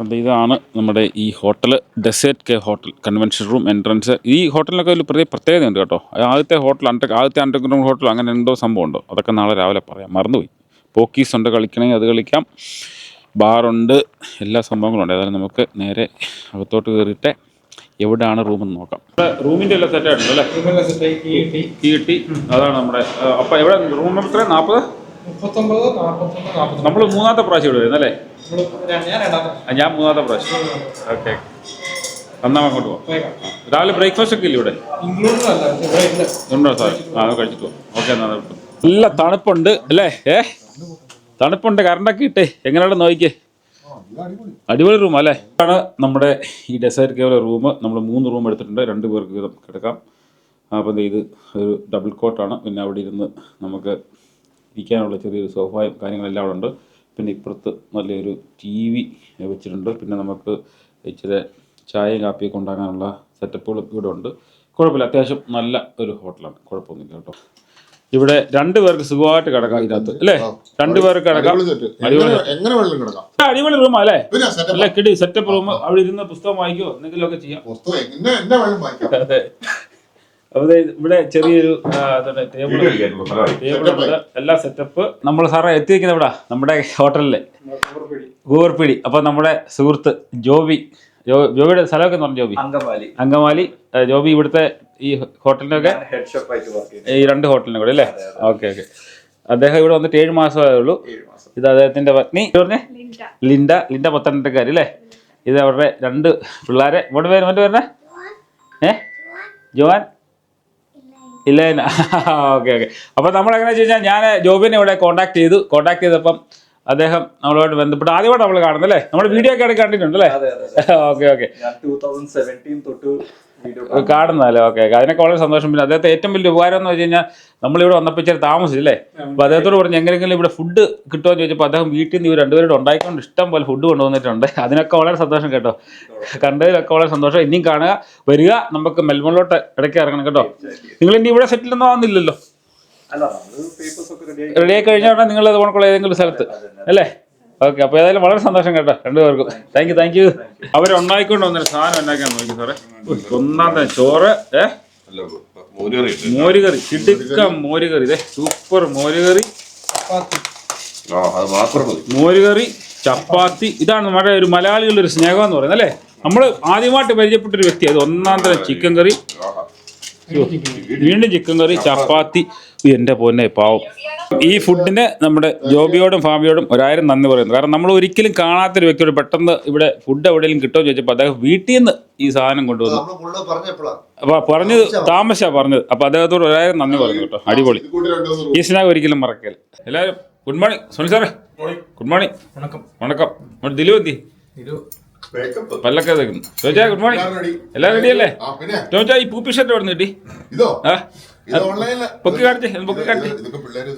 അപ്പോൾ ഇതാണ് നമ്മുടെ ഈ hotel desert K hotel convention room entrance ഈ ഹോട്ടലിനൊക്കെ ഒരു പ്രത്യേക പ്രത്യേകതയുണ്ട് കേട്ടോ. ആദ്യത്തെ ഹോട്ടൽ അണ്ടർ ആദ്യത്തെ അണ്ടർഗ്രൗണ്ട് ഹോട്ടൽ അങ്ങനെ എന്തോ സംഭവം ഉണ്ടോ? അതൊക്കെ നാളെ രാവിലെ പറയാം. മറന്നുപോയി. പോക്കീസ് ഉണ്ട് കളിക്കണമെങ്കിൽ അത് കളിക്കാം. ബാറുണ്ട് എല്ലാ സംഭവങ്ങളും ഉണ്ട്. ഏതായാലും നമുക്ക് നേരെ അകത്തോട്ട് കയറിയിട്ട് എവിടെയാണ് റൂമെന്ന് നോക്കാം. റൂമിന്റെ എല്ലാം സെറ്റ് ആയിട്ടുണ്ട് അല്ലേ? റൂമെല്ലാം സെറ്റായി കീ കിട്ടി. അതാണ് നമ്മുടെ അപ്പം എവിടെ റൂം നമ്പർ എത്ര നാൽപ്പത് നമ്മൾ മൂന്നാമത്തെ പ്രാവശ്യം ഇവിടെ വരുന്നത് അല്ലേ നമ്മൾ ര- ഞാൻ മൂന്നാമത്തെ പ്രാവശ്യം. ഓക്കെ. എന്നാ അങ്ങോട്ട് പോയേക്കാം. രാവിലെ ബ്രേക്ക്ഫാസ്റ്റ് ഒക്കെ ഇല്ല ഇവിടെ? ഉണ്ടോ സാർ? ആ കഴിച്ചിട്ട് പോകാം ഓക്കെ എന്നാ നല്ല തണുപ്പുണ്ട് അല്ലേ? ഏ? തണുപ്പുണ്ട് കറണ്ടൊക്കെ ഇട്ടേ. എങ്ങനെയാണ് നോക്കിക്കേ? അടിപൊളി റൂം അല്ലേ? ആണ് നമ്മുടെ ഈ ഡെസൈറ്റ് കേവല റൂം നമ്മൾ മൂന്ന് റൂം എടുത്തിട്ടുണ്ട്. രണ്ട് പേർക്ക് വീതം കിടക്കാം അപ്പം ഇത് ഒരു ഡബിൾ കോട്ടാണ് പിന്നെ അവിടെ ഇരുന്ന് നമുക്ക് ഇരിക്കാനുള്ള ചെറിയൊരു സോഫയും കാര്യങ്ങളെല്ലാം അവിടെ ഉണ്ട്. പിന്നെ ഇപ്പുറത്ത് നല്ലൊരു ടി വി വെച്ചിട്ടുണ്ട്. പിന്നെ നമുക്ക് ഇച്ചിരി ചായയും കാപ്പിയൊക്കെ ഉണ്ടാക്കാനുള്ള സെറ്റപ്പുകളും ഇവിടെ ഉണ്ട്. കുഴപ്പമില്ല. അത്യാവശ്യം നല്ല ഒരു ഹോട്ടലാണ്. കുഴപ്പമൊന്നുമില്ല കേട്ടോ. ഇവിടെ രണ്ട് പേർക്ക് സുഖമായിട്ട് കിടക്കാം ഇതിനകത്ത്. അല്ലേ? രണ്ട് പേർക്ക് കിടക്കാം. അടിപൊളി റൂമാ അല്ലേ? അല്ലെ അല്ല കിടി സെറ്റപ്പ് റൂം അവിടെ ഇരുന്ന് പുസ്തകം വായിക്കോ. എന്തെങ്കിലുമൊക്കെ ചെയ്യാം. അതെ ഇവിടെ ചെറിയൊരു ടേബിൾ എല്ലാ സെറ്റപ്പ് നമ്മൾ സാറേ എത്തിയിരിക്കുന്നത് ഇവിടെ നമ്മുടെ ഹോട്ടലിൽ കൂവർപ്പിടി. അപ്പൊ നമ്മുടെ സുഹൃത്ത് ജോബി. ജോബിയുടെ സ്ഥലമൊക്കെ എന്ന് പറഞ്ഞു ജോബി? അങ്കമാലി. അങ്കമാലി. ജോബി ഇവിടുത്തെ ഈ ഹോട്ടലിനൊക്കെ? ഹെഡ് ഷോപ്പ് ആയിട്ട് വർക്ക് ചെയ്യുന്നത് ഈ രണ്ട് ഹോട്ടലിനും കൂടെ അല്ലേ? Okay okay. അദ്ദേഹം ഇവിടെ വന്നിട്ട് ഏഴ് മാസമായേ ഉള്ളൂ. ഇത് അദ്ദേഹത്തിന്റെ പത്നി. പറഞ്ഞേ? ലിൻഡ. ലിൻഡ. പത്തനംതിട്ടക്കാരി അല്ലേ? ഇത് അവരുടെ രണ്ട് പിള്ളേരെ. ഇവിടെ പേര് മറ്റു പേരുടെ ഏ? ജോവാൻ. ഇല്ല ഓക്കെ ഓക്കെ അപ്പോൾ നമ്മൾ എങ്ങനെ വെച്ച് കഴിഞ്ഞാൽ ഞാൻ ജോബിനെ ഇവിടെ കോൺടാക്ട് ചെയ്തു. കോൺടാക്ട് ചെയ്തപ്പം അദ്ദേഹം നമ്മളോട് ബന്ധപ്പെട്ട് ആദ്യമായിട്ട് നമ്മൾ കാണുന്നത് അല്ലേ? നമ്മുടെ വീഡിയോ ഒക്കെ ഇടയ്ക്ക് കണ്ടിട്ടുണ്ട് അല്ലേ? Okay okay കാണുന്നതല്ലേ? ഓക്കെ അതിനൊക്കെ വളരെ സന്തോഷം. പിന്നെ അദ്ദേഹത്തെ ഏറ്റവും വലിയ ഉപകാരം എന്ന് വെച്ച് കഴിഞ്ഞാൽ നമ്മളിവിടെ വന്നപ്പോൾ ഇച്ചിരി താമസിച്ചില്ലേ? അപ്പോൾ അദ്ദേഹത്തോട് പറഞ്ഞു എങ്ങനെയെങ്കിലും ഇവിടെ ഫുഡ് കിട്ടുമോ എന്ന് ചോദിച്ചപ്പോൾ അദ്ദേഹം വീട്ടിൽ നിന്ന് ഇവർ രണ്ടുപേരും ഉണ്ടായിക്കൊണ്ട് ഇഷ്ടം പോലെ ഫുഡ് കൊണ്ടുവന്നിട്ടുണ്ട്. അതിനൊക്കെ വളരെ സന്തോഷം കേട്ടോ. കണ്ടതിലൊക്കെ വളരെ സന്തോഷം. ഇനിയും കാണുക വരിക നമുക്ക് മെൽബണിലോട്ട് ഇടയ്ക്ക് ഇറങ്ങണം കേട്ടോ. നിങ്ങൾ ഇനി ഇവിടെ സെറ്റിൽ ഒന്നും ആവുന്നില്ലല്ലോ. റെഡി ആയി. കഴിഞ്ഞാൽ നിങ്ങൾ പോണക്കുള്ള ഏതെങ്കിലും സ്ഥലത്ത് അല്ലേ? ഓക്കെ അപ്പോൾ ഏതായാലും വളരെ സന്തോഷം കേട്ടോ രണ്ടുപേർക്കും. താങ്ക് യു താങ്ക് യു അവരുണ്ടായിക്കൊണ്ട് വന്നൊരു സാധനം ഉണ്ടാക്കാൻ നോക്കി സാറേ. ഒന്നാം തന്നെ ചോറ് ഏ മോരുകറി. കിടുക്ക ഇതേ സൂപ്പർ മോരുകറി. ചപ്പാത്തി. അത് മാത്രം മതി. മോരുകറി ചപ്പാത്തി. ഇതാണ് നമ്മുടെ ഒരു മലയാളികളുടെ ഒരു സ്നേഹം എന്ന് പറയുന്നത് അല്ലേ? നമ്മൾ ആദ്യമായിട്ട് പരിചയപ്പെട്ട ഒരു വ്യക്തി അത് ഒന്നാം തരം ചിക്കൻ കറി. വീണ്ടും ചിക്കൻ കറി ചപ്പാത്തി. എന്റെ പൊന്നെ പാവം. ഈ ഫുഡിന് നമ്മുടെ ജോബിയോടും ഫാമിയോടും ഒരായിരം നന്ദി പറയുന്നു. കാരണം നമ്മൾ ഒരിക്കലും കാണാത്തൊരു വ്യക്തിയോട് പെട്ടെന്ന് ഇവിടെ ഫുഡ് എവിടെയെങ്കിലും കിട്ടുമെന്ന് ചോദിച്ചപ്പോൾ അദ്ദേഹം വീട്ടിൽ നിന്ന് ഈ സാധനം കൊണ്ടുവന്നു. അപ്പൊ പറഞ്ഞത് താമസ പറഞ്ഞത്. അപ്പൊ അദ്ദേഹത്തോട് ഒരായിരം നന്ദി പറഞ്ഞു കേട്ടോ. അടിപൊളി. ഈ സ്നാഗ് ഒരിക്കലും മറക്കല്ല എല്ലാവരും ഗുഡ് മോർണിംഗ് സുനിൽ സാറേ. ഗുഡ് മോർണിംഗ് വണക്കം. വണക്കം. നമ്മുടെ ദിലു എന്തി? പല്ലക്കുന്നു. പല്ലൊക്കെ ഗുഡ് മോർണിംഗ് എല്ലാം റെഡിയല്ലേ ചോദിച്ചാ ഈ പൂപ്പി ഷർട്ട് എവിടെ നിന്ന് കിട്ടി? ഇതോ? ആ. ഇതൊക്കെ പിള്ളേര്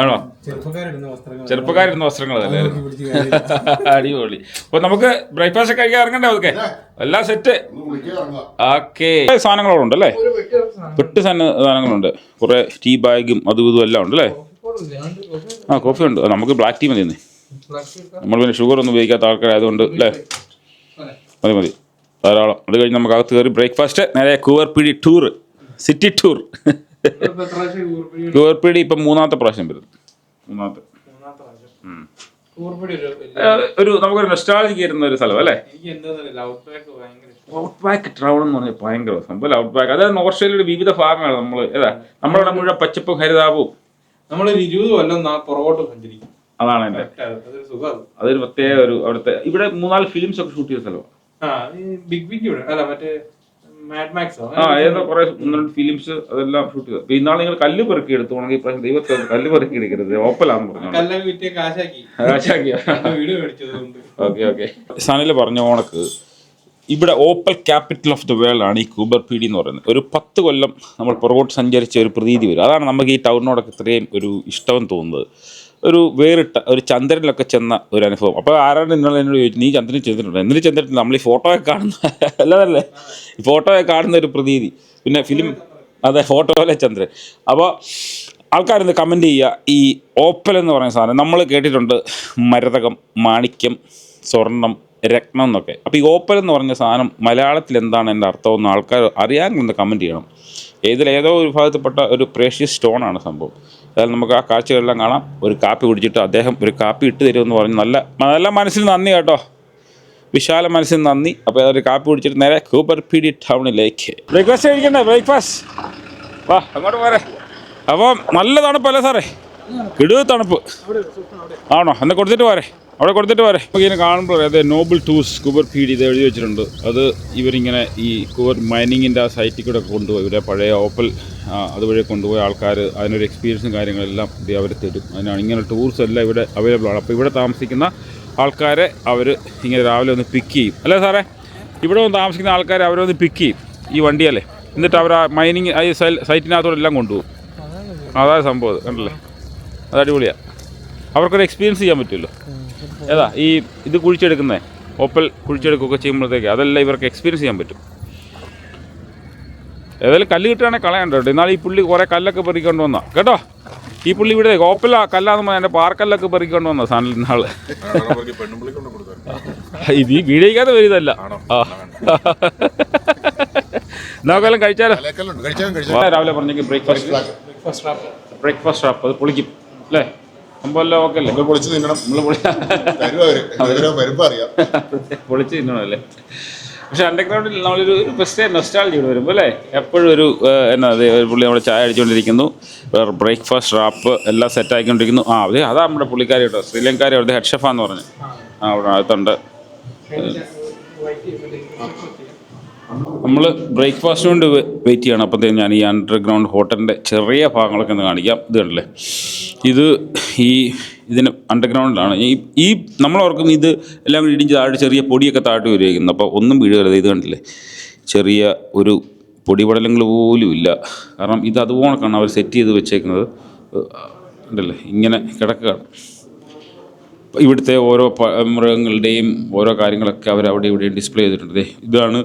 ആണോ? ചെറുപ്പക്കാരിടുന്ന വസ്ത്രങ്ങൾ ചെറുപ്പക്കാരിരുന്ന വസ്ത്രങ്ങളല്ലേ? നോക്കി പിടിച്ച് അടിപൊളി. അപ്പൊ നമുക്ക് ബ്രേക്ക്ഫാസ്റ്റ് ഒക്കെ കഴിക്കാൻ ഇറങ്ങണ്ടേ അതൊക്കെ എല്ലാം സെറ്റ് ഓക്കെ സാധനങ്ങളോടുണ്ട് അല്ലേ വെട്ടി സാധനം. വെട്ട് സാധനങ്ങളുണ്ട്. കുറെ ടീ ബാഗും അതും ഇതും എല്ലാം ഉണ്ട് അല്ലേ ആ കോഫി ഉണ്ട്. നമുക്ക് ബ്ലാക്ക് ടീ മതി. നമ്മൾ പിന്നെ ഷുഗർ ഒന്നും ഉപയോഗിക്കാത്ത ആൾക്കാരായതുകൊണ്ട് അല്ലേ. മതി മതി. ധാരാളം. അത് കഴിഞ്ഞ് നമുക്ക് അകത്ത് കയറി ബ്രേക്ക്ഫാസ്റ്റ് നേരെ Coober Pedy tour city tour. Coober Pedy ഇപ്പം മൂന്നാമത്തെ പ്രാവശ്യം വരുന്നു. മൂന്നാമത്തെ. ഒരു നമുക്കൊരു നെസ്റ്റാളജിക്ക് വരുന്ന ഒരു സ്ഥലം അല്ലേ? ഔട്ട് ബാക്ക് ട്രാവൽ എന്ന് പറഞ്ഞാൽ ഭയങ്കര സംഭവം ഔട്ട് ബാക്ക് അതായത് ഓസ്ട്രേലിയയുടെ വിവിധ ഭാഗങ്ങളാണ് നമ്മൾ ഏതാ? നമ്മളവിടെ മുഴുവൻ പച്ചപ്പും ഹരിതാപവും നമ്മളൊരു ഇരുപത് കൊല്ലം പുറകോട്ട് സഞ്ചരിക്കും. അതാണ് എന്റെ അതൊരു പ്രത്യേക ഒരു അവിടുത്തെ ഇവിടെ മൂന്നാൽ ഫിലിംസ് ഒക്കെ ഷൂട്ട് ചെയ്ത സ്ഥലമാണ്. ബിഗ് ബിഗ് ഇവിടെ. അല്ല മറ്റേ ആ? ഏതോ കുറെ ഒന്ന് രണ്ട് ഫിലിംസ് അതെല്ലാം ഷൂട്ട് ചെയ്തു ഇന്നാൾ നിങ്ങൾ കല്ല് പെറുക്കി എടുത്തോണെങ്കിൽ ഇപ്രാവശ്യം ദൈവത്തെ കല്ല് പെറുക്കി എടുക്കരുത്. ഓപ്പലാന്ന് പറഞ്ഞു കാശാക്കി. Okay okay. സനിൽ പറഞ്ഞ ഓണക്ക് ഇവിടെ opal capital of the world ആണ് ഈ കൂബർ പി ഡി എന്ന് പറയുന്നത്. ഒരു പത്ത് കൊല്ലം നമ്മൾ പുറകോട്ട് സഞ്ചരിച്ച ഒരു പ്രതീതി വരും. അതാണ് നമുക്ക് ഈ ടൗണിനോടൊക്കെ ഇത്രയും ഒരു ഇഷ്ടം തോന്നുന്നത്. ഒരു വേറിട്ട ഒരു ചന്ദ്രനിലൊക്കെ ചെന്ന ഒരു അനുഭവം. അപ്പോൾ ആരാണ് നിങ്ങൾ എന്നോട് ചോദിച്ചു നീ ചന്ദ്രനെ ചെന്നിട്ടുണ്ട്? എന്നിട്ട് ചെന്നിട്ടുണ്ട്? നമ്മൾ ഈ ഫോട്ടോയെ കാണുന്ന അല്ലതല്ലേ? ഈ ഫോട്ടോയെ കാണുന്ന ഒരു പ്രതീതി. പിന്നെ ഫിലിം അതെ ഫോട്ടോയിലെ ചന്ദ്രൻ. അപ്പോൾ ആൾക്കാരിന്ന് കമന്റ് ചെയ്യുക. ഈ ഓപ്പൽ എന്ന് പറയുന്ന സാധനം നമ്മൾ കേട്ടിട്ടുണ്ട്. മരതകം മാണിക്യം സ്വർണം രത്നം എന്നൊക്കെ. അപ്പോൾ ഈ ഓപ്പൽ എന്ന് പറഞ്ഞ സാധനം മലയാളത്തിൽ എന്താണ് എന്റെ അർത്ഥമെന്ന് ആൾക്കാർ അറിയാമെന്ന് കമന്റ് ചെയ്യണം. ഏതോ ഒരു വിഭാഗത്തിൽപ്പെട്ട ഒരു പ്രേഷ്യസ് സ്റ്റോണാണ് സംഭവം. അതായത് നമുക്ക് ആ കാഴ്ചകളെല്ലാം കാണാം. ഒരു കാപ്പി കുടിച്ചിട്ട് അദ്ദേഹം ഒരു കാപ്പി ഇട്ട് തരുമെന്ന് പറഞ്ഞു. നല്ല നല്ല മനസ്സിൽ നന്ദി കേട്ടോ. വിശാല മനസ്സിന് നന്ദി. അപ്പോൾ ഏതൊരു കാപ്പി കുടിച്ചിട്ട് നേരെ കൂപ്പർ പി ഡി ടൗണിലേക്ക്. ബ്രേക്ക്ഫാസ്റ്റ് കഴിക്കണ്ടേ? ബ്രേക്ക്ഫാസ്റ്റ്. വാ അങ്ങോട്ട് പോരെ. അപ്പം നല്ല തണുപ്പല്ലേ സാറേ? കിടു തണുപ്പ്. ആണോ? എന്നാൽ കൊടുത്തിട്ട് പോരെ. അവിടെ കൊടുത്തിട്ട് വരെ നമുക്ക് ഇങ്ങനെ കാണുമ്പോൾ അതെ നോബിൾ ടൂസ് കുബർ ഫീഡ് ഇത് എഴുതി വെച്ചിട്ടുണ്ട്. അത് ഇവരിങ്ങനെ ഈ കുബർ മൈനിങ്ങിന്റെ ആ സൈറ്റിൽ കൂടെ കൊണ്ടുപോയി. ഇവരെ പഴയ ഓപ്പൽ അതുവഴി കൊണ്ടുപോയി ആൾക്കാർ അതിനൊരു എക്സ്പീരിയൻസും കാര്യങ്ങളെല്ലാം ഇത് അവർ തരും. അതിനാണ് ഇങ്ങനെ ടൂർസ് എല്ലാം ഇവിടെ അവൈലബിൾ ആണ്. അപ്പോൾ ഇവിടെ താമസിക്കുന്ന ആൾക്കാരെ അവർ ഇങ്ങനെ രാവിലെ ഒന്ന് പിക്ക് ചെയ്യും. അല്ലേ സാറേ? ഇവിടെ ഒന്ന് താമസിക്കുന്ന ആൾക്കാരെ അവരൊന്ന് പിക്ക് ചെയ്യും ഈ വണ്ടിയല്ലേ. എന്നിട്ട് അവർ ആ മൈനിങ് ഈ സൈറ്റിനകത്തോടെ എല്ലാം കൊണ്ടുപോകും. അതാണ് സംഭവം. കണ്ടില്ലേ? അത് അടിപൊളിയാണ് അവർക്കൊരു എക്സ്പീരിയൻസ് ചെയ്യാൻ പറ്റുമല്ലോ. ഏതാ ഈ ഇത് കുഴിച്ചെടുക്കുന്നത് ഓപ്പൽ കുഴിച്ചെടുക്കുകയൊക്കെ ചെയ്യുമ്പോഴത്തേക്ക് അതെല്ലാം ഇവർക്ക് എക്സ്പീരിയൻസ് ചെയ്യാൻ പറ്റും. ഏതായാലും കല്ല് കിട്ടുകയാണെങ്കിൽ കളയണ്ട കേട്ടോ. എന്നാൽ ഈ പുള്ളി കുറേ കല്ലൊക്കെ പെറിക്കൊണ്ട് വന്നാ. കേട്ടോ? ഈ പുള്ളി ഇവിടെ ഓപ്പല കല്ലാന്ന് പറഞ്ഞാൽ എന്റെ പാർക്കല്ലൊക്കെ പെറിക്കൊണ്ട് വന്നാൽ സാധനം നാൾ ഇത് ഈ വീടിക്കാതെ വരുന്നതല്ല ആ. നമുക്കെല്ലാം കഴിച്ചാലോ? രാവിലെ പറഞ്ഞെങ്കിൽ ബ്രേക്ക്ഫാസ്റ്റ് ബ്രേക്ക്ഫാസ്റ്റ് റാപ്പ് അത് പൊളിക്കും. അല്ലേ? സംഭവം എല്ലാം ഓക്കെ അല്ലേ നമ്മൾ പൊളിച്ച് തിന്നണം. നമ്മൾ അറിയാം. തിന്നണമല്ലേ? പക്ഷെ അണ്ടർഗ്രൗണ്ടിൽ നമ്മളൊരു വരുമ്പോൾ അല്ലേ? എപ്പോഴും ഒരു എന്നാ അത് ഒരു പുള്ളി നമ്മുടെ ചായ അടിച്ചുകൊണ്ടിരിക്കുന്നു ബ്രേക്ക്ഫാസ്റ്റ് റാപ്പ് എല്ലാം സെറ്റ് ആക്കിക്കൊണ്ടിരിക്കുന്നു ആ അതെ അതാ നമ്മുടെ പുള്ളിക്കാരി കേട്ടോ ശ്രീലങ്കാരി അവിടുത്തെ ഹെഡ് ഷെഫാന്ന് പറഞ്ഞു. ആ. അവിടെ അകത്തുണ്ട് നമ്മൾ ബ്രേക്ക്ഫാസ്റ്റ് കൊണ്ട് വെയിറ്റ് ചെയ്യണം. അപ്പോഴത്തേക്കും ഞാൻ ഈ അണ്ടർഗ്രൗണ്ട് ഹോട്ടലിന്റെ ചെറിയ ഭാഗങ്ങളൊക്കെ ഒന്ന് കാണിക്കാം. ഇത് കണ്ടില്ലേ? ഇത് ഈ ഇതിന് അണ്ടർഗ്രൗണ്ടിലാണ് ഈ ഈ നമ്മളോർക്കും ഇത് എല്ലാം കൂടി ഇടിഞ്ച് താഴെ ചെറിയ പൊടിയൊക്കെ താഴ്ത്തി വരുമായിരിക്കുന്നു അപ്പോൾ ഒന്നും വീഴരുത് ഇത് കണ്ടില്ലേ? ചെറിയ ഒരു പൊടിപടലങ്ങൾ പോലും ഇല്ല. കാരണം ഇത് അതുപോണക്കാണ് അവർ സെറ്റ് ചെയ്ത് വെച്ചേക്കുന്നത്. ഉണ്ടല്ലേ ഇങ്ങനെ കിടക്കുകയാണ്. ഇവിടുത്തെ ഓരോ മൃഗങ്ങളുടെയും ഓരോ കാര്യങ്ങളൊക്കെ അവർ അവിടെ ഇവിടെയും ഡിസ്പ്ലേ ചെയ്തിട്ടുണ്ട്. ഇതാണ്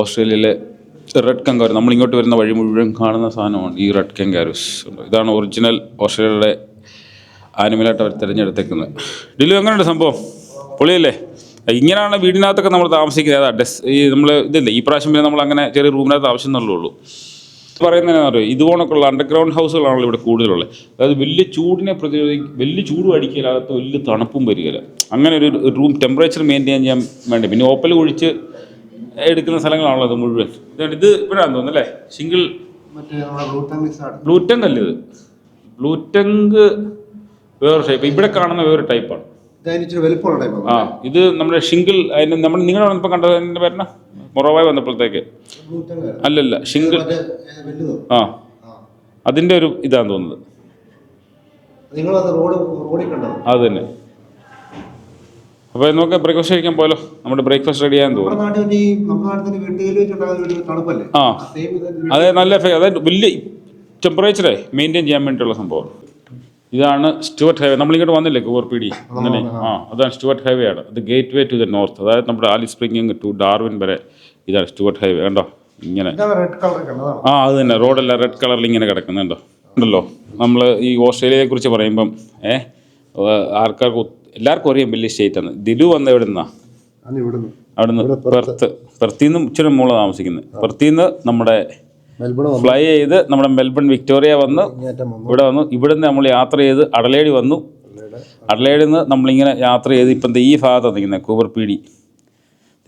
ഓസ്ട്രേലിയയിലെ റെഡ് കങ്കാരു നമ്മൾ ഇങ്ങോട്ട് വരുന്ന വഴി മുഴുവൻ കാണുന്ന സാധനമാണ് ഈ റെഡ് കങ്കാരൂസ്. ഇതാണ് ഒറിജിനൽ ഓസ്ട്രേലിയയുടെ ആനിമലായിട്ട് അവർ തിരഞ്ഞെടുത്തേക്കുന്നത്. ഡിലു എങ്ങനെയുണ്ട് സംഭവം? പൊളിയല്ലേ? ഇങ്ങനെയാണ് വീടിനകത്തൊക്കെ നമ്മൾ താമസിക്കുന്നത്. അതാ ഡെസ് ഈ നമ്മൾ ഇതില്ലേ ഈ പ്രാവശ്യം പിന്നെ നമ്മൾ അങ്ങനെ ചെറിയ റൂമിനകത്ത് ആവശ്യം ഉള്ളൂ? പറയുന്നതെന്നു അറിയോ ഇതുപോണക്കുള്ള അണ്ടർഗ്രൗണ്ട് ഹൗസുകളാണല്ലോ ഇവിടെ കൂടുതലുള്ളത്. അതായത് വലിയ ചൂടിനെ പ്രതിരോധി വലിയ ചൂടും അടിക്കലാകത്ത വലിയ തണുപ്പും വരികയില്ല. അങ്ങനെ ഒരു റൂം ടെമ്പറേച്ചർ മെയിന്റെയിൻ ചെയ്യാൻ വേണ്ടി. പിന്നെ ഓപ്പൽ ഒഴിച്ച് എടുക്കുന്ന സ്ഥലങ്ങളാണല്ലോ അത് മുഴുവൻ. ഇത് ഇവിടെയാണെന്ന് തോന്നുന്നു അല്ലേ? സിംഗിൾ ബ്ലൂറ്റങ്ക് അല്ല ഇത്? ബ്ലൂറ്റങ്ക് വേറൊരു ടൈപ്പ് ഇവിടെ കാണുന്ന വേറൊരു ടൈപ്പാണ് ആ ഇത് നമ്മുടെ ഷിംഗിൾ അതിന് നമ്മൾ നിങ്ങളുടെ വന്നപ്പോൾ കണ്ടത് എന്റെ പേരണ മൊറോവായി വന്നപ്പോഴത്തേക്ക്. അല്ലല്ല ഷിംഗിൾ ആ. അതിന്റെ ഒരു ഇതാന്ന് തോന്നുന്നത്. അത് തന്നെ. അപ്പോൾ നമുക്ക് ബ്രേക്ക്ഫാസ്റ്റ് കഴിക്കാൻ പോലോ നമ്മുടെ ബ്രേക്ക്ഫാസ്റ്റ് റെഡി ആയെന്ന് തോന്നുന്നു. ആ. അതെ നല്ല അതായത് വലിയ ടെമ്പറേച്ചറെ മെയിന്റെയിൻ ചെയ്യാൻ വേണ്ടിയിട്ടുള്ള സംഭവം. ഇതാണ് സ്റ്റുവർട്ട് ഹൈവേ നമ്മളിങ്ങോട്ട് വന്നില്ലേ ഗോവർ പി ഡി അങ്ങനെ ആ. അതാണ് സ്റ്റുവർട്ട് ഹൈവേ ആണ്. അത് gateway to the north അതായത് നമ്മുടെ ആലി സ്പ്രിംഗിങ് ടു ഡാർവിൻ വരെ ഇതാണ് സ്റ്റുവർട്ട് ഹൈവേ കണ്ടോ? ഇങ്ങനെ. ആ അത് തന്നെ. റോഡെല്ലാം റെഡ് കളറിൽ ഇങ്ങനെ കിടക്കുന്നുണ്ടോ. ഉണ്ടല്ലോ? നമ്മൾ ഈ ഓസ്ട്രേലിയയെ കുറിച്ച് പറയുമ്പം ഏഹ് ആൾക്കാർക്ക് എല്ലാവർക്കും അറിയാം വലിയ സ്റ്റേറ്റ് ആണ്. ദിലു വന്ന എവിടെ നിന്നാ അവിടുന്ന് പെർത്ത് പെർത്തിൽ നിന്ന് ഇച്ചിരി മുകളിൽ താമസിക്കുന്നത്. പെർത്തിൽ നിന്ന് നമ്മുടെ ഫ്ലൈ ചെയ്ത് നമ്മുടെ മെൽബൺ വിക്ടോറിയ വന്ന്. ഇവിടെ വന്നു. ഇവിടെ നിന്ന് നമ്മൾ യാത്ര ചെയ്ത് അടലേടി വന്നു. അടലേടിൽ നിന്ന് നമ്മളിങ്ങനെ യാത്ര ചെയ്ത് ഇപ്പം ഈ ഭാഗത്താണ് നിൽക്കുന്നത് കൂബർ ദേ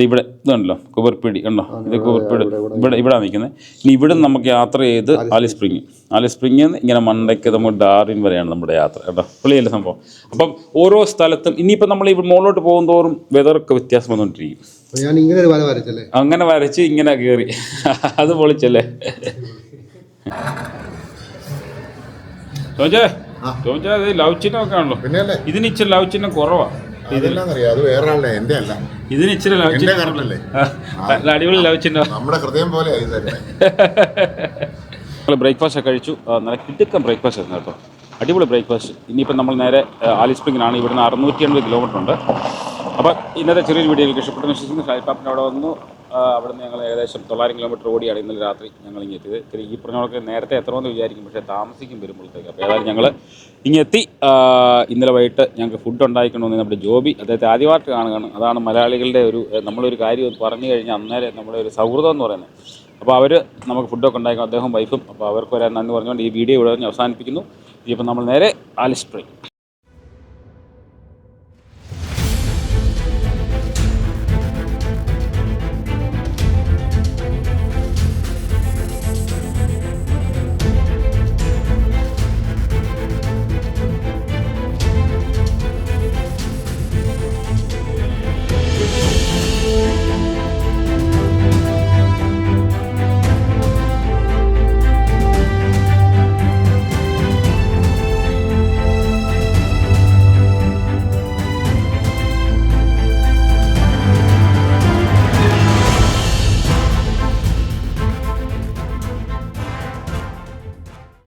ഇവിടെ ഇതുണ്ടല്ലോ കുബർപ്പിടി കണ്ടോ ഇത് കുബർപ്പിടി ഇവിടെ ഇവിടെ. നിൽക്കുന്നത്. ഇനി ഇവിടെ നിന്ന് നമുക്ക് യാത്ര ചെയ്ത് ആലി സ്പ്രിങ് ആലി സ്പ്രിങ്ങിൽ നിന്ന് ഇങ്ങനെ മണ്ടയ്ക്ക് നമ്മൾ ഡാറിൻ വരെയാണ് നമ്മുടെ യാത്ര കേട്ടോ. പുള്ളിയല്ലേ സംഭവം? അപ്പം ഓരോ സ്ഥലത്തും ഇനിയിപ്പോൾ നമ്മൾ ഇവിടെ മുകളിലോട്ട് പോകും തോറും വെതറൊക്കെ വ്യത്യാസം വന്നുകൊണ്ടിരിക്കും അങ്ങനെ വരച്ച് ഇങ്ങനെ കയറി അത് പൊളിച്ചല്ലേ? ടോമിച്ചേ ചോദിച്ചാൽ ലവ് ചിഹ്നം ഒക്കെ ആണല്ലോ. പിന്നെ അല്ലേ ഇതിന് ഇച്ചിരി ലവ് ചിഹ്നം കുറവാ. ഇതെല്ലാം അറിയാം അത് വേറെ ആളുടെ എന്റെ അല്ല. ഇതിന് ഇച്ചിരി ലവ് ചിഹ്നം അടിപൊളി ലവ് ചിഹ്നം. നമ്മുടെ ഹൃദയം പോലെ ബ്രേക്ക്ഫാസ്റ്റ് ഒക്കെ കഴിച്ചു. നല്ല കിടുക്കം ബ്രേക്ക്ഫാസ്റ്റ് ആയിരുന്നു കേട്ടോ. അടിപൊളി ബ്രേക്ക്ഫാസ്റ്റ് ഇനിയിപ്പോൾ നമ്മൾ നേരെ ആലി സ്പ്രിങ്ങിനാണ്. ഇവിടുന്ന് അറുന്നൂറ്റി എൺപത് കിലോമീറ്റർ ഉണ്ട്. അപ്പോൾ ഇന്നത്തെ ചെറിയൊരു വീഡിയോ ഇഷ്ടപ്പെട്ടെന്ന് വിശ്വസിക്കുന്നു. ഷായിപ്പാപ്പിന്റെ അവിടെ വന്നു. അവിടുന്ന് ഞങ്ങൾ ഏകദേശം തൊള്ളായിരം കിലോമീറ്റർ ഓടിയാണ് ഇന്നലെ രാത്രി ഞങ്ങൾ ഇങ്ങനെ എത്തിയത്. ഇത്തിരി ഈ പറഞ്ഞവർക്ക് നേരത്തെ എത്തണമെന്ന് വിചാരിക്കും പക്ഷേ താമസിക്കും വരുമ്പോഴത്തേക്ക് അപ്പോൾ ഏതായാലും ഞങ്ങൾ ഇങ്ങെത്തി ഇന്നലെ വൈകിട്ട് ഞങ്ങൾക്ക് ഫുഡ് ഉണ്ടായിക്കണമെന്ന് നമ്മുടെ ജോബി അദ്ദേഹത്തെ ആദ്യമായിട്ട് കാണുകയാണ്. അതാണ് മലയാളികളുടെ ഒരു നമ്മളൊരു കാര്യം പറഞ്ഞു കഴിഞ്ഞാൽ അന്നേരം നമ്മുടെ ഒരു സൗഹൃദം എന്ന് പറയുന്നത്. അപ്പോൾ അവർ നമുക്ക് ഫുഡൊക്കെ ഉണ്ടായിക്കണം അദ്ദേഹം വൈഫും അപ്പോൾ അവർക്ക് വരാൻ നന്ദി പറഞ്ഞുകൊണ്ട് ഈ വീഡിയോ ഇവിടെ അവസാനിപ്പിക്കുന്നു. ഇപ്പം നമ്മൾ നേരെ ആലിസ് സ്പ്രിംഗ്